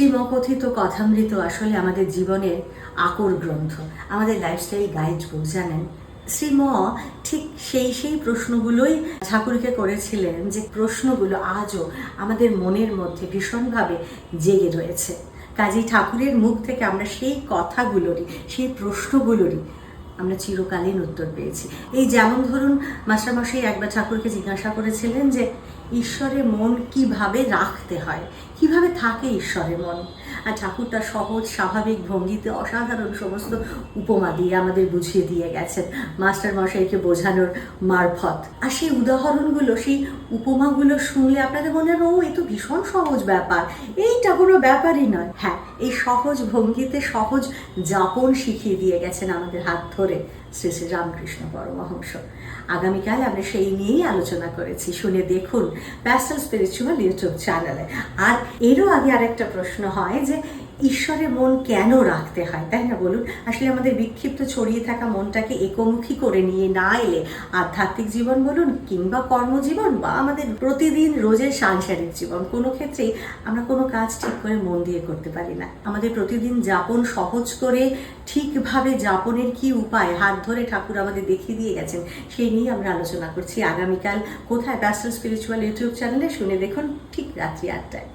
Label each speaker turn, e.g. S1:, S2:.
S1: শ্রীমকথিত কথামৃত আসলে আমাদের জীবনের আকর গ্রন্থ, আমাদের লাইফস্টাইল গাইড বুক জানেন? শ্রীম ঠিক সেই সেই প্রশ্নগুলোই ঠাকুরকে করেছিলেন যে প্রশ্নগুলো আজও আমাদের মনের মধ্যে ভীষণভাবে জেগে রয়েছে। কাজী ঠাকুরের মুখ থেকে আমরা সেই কথাগুলোরই, সেই প্রশ্নগুলোরই আমরা চিরকালীন উত্তর পেয়েছি। এই যেমন ধরুন, মাস্টারমশাই একবার ঠাকুরকে জিজ্ঞাসা করেছিলেন যে, ঈশ্বরের মন কীভাবে রাখতে হয়? কীভাবে থাকে ঈশ্বরের মন? আর ঠাকুর তার সহজ, স্বাভাবিক, ভঙ্গিতে অসাধারণ সমস্ত উপমা দিয়ে আমাদের বুঝিয়ে দিয়ে গেছেন মাস্টার মশাইকে বোঝানোর মারফত। আর সেই উদাহরণগুলো, সেই উপমাগুলো শুনলে আপনাদের মনে হবে, ও, এ তো ভীষণ সহজ ব্যাপার। এইটা কোনো ব্যাপারই নয়। হ্যাঁ এই সহজ ভঙ্গিতে সহজ যাপন শিখিয়ে দিয়ে গেছেন আমাদের হাত ধরে শ্রী শ্রী রামকৃষ্ণ পরমহংস। আগামীকাল আমরা সেই নিয়েই আলোচনা করেছি। শুনে দেখুন প্যাস্টাল স্পিরিচুয়াল ইউটিউব চ্যানেলে আর এরও আগে আরেকটা প্রশ্ন হয় যে ঈশ্বরের মন কেন রাখতে হয়, তাই না বলুন? আসলে আমাদের বিক্ষিপ্ত ছড়িয়ে থাকা মনটাকে একমুখী করে নিয়ে না এলে আধ্যাত্মিক জীবন বলুন কিংবা কর্মজীবন বা আমাদের প্রতিদিন রোজের সাংসারিক জীবন, কোনো ক্ষেত্রেই আমরা কোনো কাজ ঠিক করে মন দিয়ে করতে পারি না। আমাদের প্রতিদিন যাপন সহজ করে ঠিকভাবে যাপনের কি উপায়? হাত ধরে ঠাকুর আমাদের দেখিয়ে দিয়ে গেছেন, সেই নিয়ে আমরা আলোচনা করছি। আগামীকাল কোথায়? প্যাস্টাল স্পিরিচুয়াল ইউটিউব চ্যানেলে শুনে দেখুন ঠিক রাত্রি আটটায়।